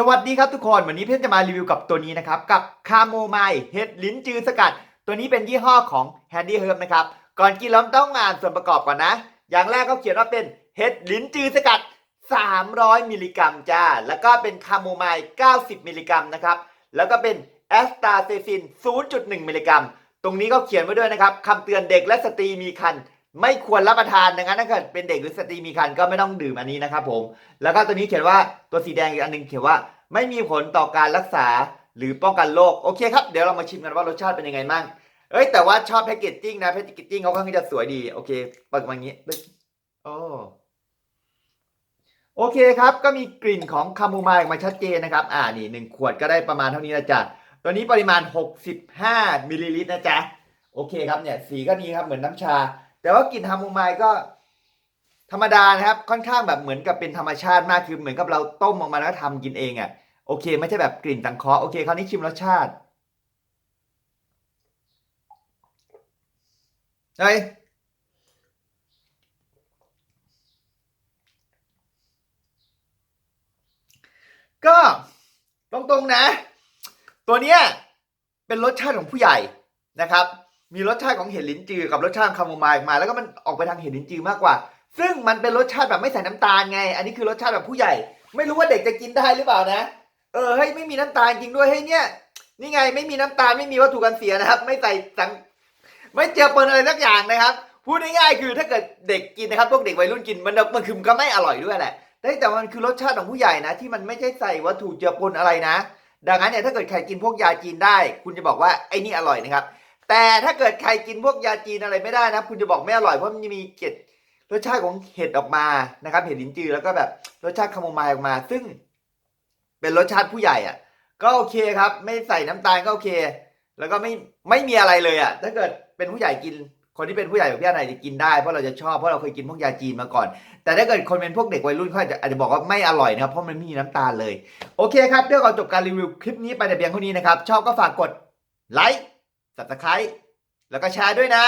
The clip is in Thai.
สวัสดีครับทุกคน วันนี้เพื่อนจะมารีวิวกับตัวนี้นะครับ กับคาโมไมล์เห็ดลิ้นจือสกัด ตัวนี้เป็นยี่ห้อของ Handy Herb นะครับ ก่อนกินเราต้องอ่านส่วนประกอบก่อนนะ อย่างแรกเขาเขียนว่าเป็นเห็ดลิ้นจือสกัด 300 มิลลิกรัมจ้า แล้วก็เป็นคาโมไมล์ 90 มิลลิกรัมนะครับ แล้วก็เป็นแอสตาเซซิน 0.1 มิลลิกรัม ตรงนี้ก็เขียนไว้ด้วยนะครับคำเตือนเด็กและสตรีมีครรภ์ ไม่ควรรับประทานดังนั้นถ้าเกิดเป็นเด็กหรือสตรีมีครรภ์ก็ไม่ต้องดื่มอันนี้นะครับผม แล้วก็ตัวนี้เขียนว่าตัวสีแดงอีกอันหนึงเขียนว่าไม่มีผลต่อการรักษาหรือป้องกันโรคโอเคครับเดี๋ยวเรามาชิมกันว่ารสชาติเป็นยังไงมั่งเอ้ยแต่ว่าชอบแพคเกจจิ้งนะแพคเกจจิ้งเขาค่อนข้างจะสวยดีโอเคเปิดมาอย่างนี้โอ้โอเคครับ ก็มีกลิ่นของคาโมไมล์ออกมาชัดเจนนะครับ อ่านี่หนึ่งขวดก็ได้ประมาณเท่านี้นะจ๊ะตัวนี้ปริมาณ 65มิลลิลิตรนะจ๊ะโอเคครับเนี่ยสีก็ดีครับเหมือนน้ำชา แต่ว่ากลิ่นคาโมไมล์ก็ธรรมดานะครับ ค่อนข้างแบบเหมือนกับเป็นธรรมชาติมากคือเหมือนกับเราต้มออกมาแล้วทำกินเองอะ่ะโอเค ไม่ใช่แบบกลิ่นสังเคราะห์โอเคคราวนี้ชิมรสชาติเฮ้ยก็ตรงๆนะ ตัวเนี้ยเป็นรสชาติของผู้ใหญ่นะครับ มีรสชาติของเห็ดลิ้นจือกับรสชาติคาโมไมล์มา แล้วก็มันออกไปทางเห็ดลิ้นจือมากกว่า ซึ่งมันเป็นรสชาติแบบไม่ใส่น้ำตาลไง อันนี้คือรสชาติแบบผู้ใหญ่ ไม่รู้ว่าเด็กจะกินได้หรือเปล่านะ เออเฮ้ยไม่มีน้ำตาลจริงด้วยเฮ้ยเนี่ย นี่ไงไม่มีน้ำตาลไม่มีวัตถุกันเสียนะครับ ไม่ใส่สังไม่เจอปนอะไรสักอย่างนะครับพูดง่ายๆคือถ้าเกิดเด็กกินนะครับพวกเด็กวัยรุ่นกินมันมันคือมันก็ไม่อร่อยด้วยแหละแต่แต่มันคือรสชาติของผู้ใหญ่นะ ที่มันไม่ใช่ใส่วัตถุเจือปนอะไรนะ ดังนั้นเนี่ยถ้าเกิดใครกินพวกยาจีนได้ คุณจะบอกว่าไอ้นี่อร่อยนะครับ แต่ถ้าเกิดใครกินพวกยาจีนอะไรไม่ได้นะ คุณจะบอกไม่อร่อยเพราะมันจะมีเกล็ดรสชาติของเห็ดออกมานะครับ เห็ดลิ้นจือแล้วก็แบบรสชาติคาโมไมล์ออกมา ซึ่งเป็นรสชาติผู้ใหญ่อะ ก็โอเคครับ ไม่ใส่น้ำตาลก็โอเค แล้วก็ไม่ไม่มีอะไรเลยอะ ถ้าเกิดเป็นผู้ใหญ่กิน คนที่เป็นผู้ใหญ่แบบพี่อนไหนจะกินได้เพราะเราจะชอบเพราะเราเคยกินพวกยาจีนมาก่อน แต่ถ้าเกิดคนเป็นพวกเด็กวัยรุ่นเขาอาจจะอาจจะบอกว่าไม่อร่อยนะครับเพราะมันไม่มีน้ำตาลเลย โอเคครับเดี๋ยวเราจบการรีวิวคลิปนี้ไปแต่เพียงเท่านี้นะครับชอบก็ฝากกดไลค์ subscribe แล้วก็แชร์ด้วยนะ